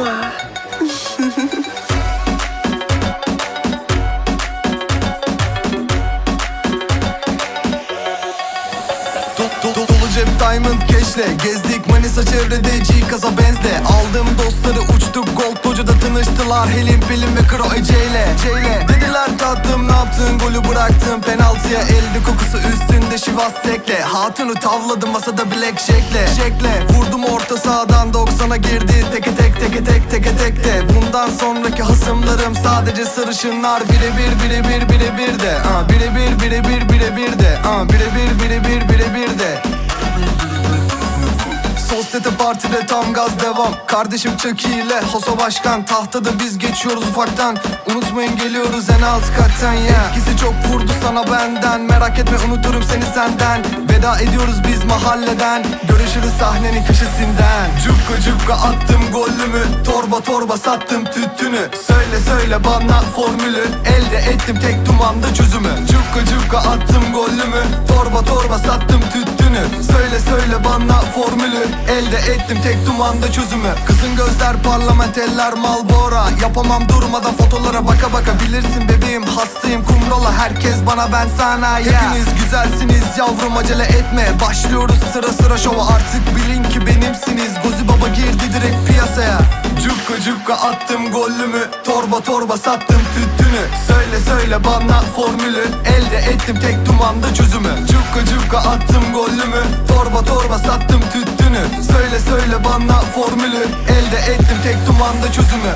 Do- do- cep diamond cash'le Gezdik Manisa çevrede G kaza benzle Aldım dostları uçtuk gold locada tanıştılar. Helim Pelin ve Kro Ece'yle. C'yle Dediler tatlım yaptın golü bıraktım Penaltıya elde kokusu üstünde Şivas tekle. Hatunu tavladım masada black jack'le Jack'le Vurdum orta sahadan 90'a girdi Teke tek teke tek teke tek de. Bundan sonraki hasımlarım sadece sarışınlar Birebir birebir birebir de. Aa, Birebir birebir birebir de. Birebir birebir Sosyete partide tam gaz devam. Kardeşim Chucky ile Hoso Başkan. Tahtada biz geçiyoruz ufaktan. Unutmayın geliyoruz en alt kattan ya Etkisi çok vurdu sana benden. Merak etme unuturum seni senden. Veda ediyoruz biz mahalleden. Görüşürüz sahnenin köşesinden. Cukka cukka attım gollümü Torba torba sattım tüttünü Söyle söyle bana formülü. Elde ettim tek dumanda çözümü. Cukka cukka attım gollümü Torba torba sattım tüttünü Söyle söyle bana formülü. Elde ettim tek dumanda çözümü. Kızın gözler parlamenteller malbora. Yapamam durmadan fotolara baka baka. Bilirsin bebeğim hastayım. Kumrola Herkes bana ben sana. Ya Hepiniz güzelsiniz yavrum acele etme. Başlıyoruz sıra sıra şova. Artık bilin ki benimsiniz. Gozi baba girdi direkt piyasaya Cukka attım gollümü Torba torba sattım tüttünü. Söyle söyle bana formülü Elde ettim tek dumanda çözümü. Cukka cukka attım gollümü Torba torba sattım tüttünü. Söyle söyle bana formülü Elde ettim tek dumanda çözümü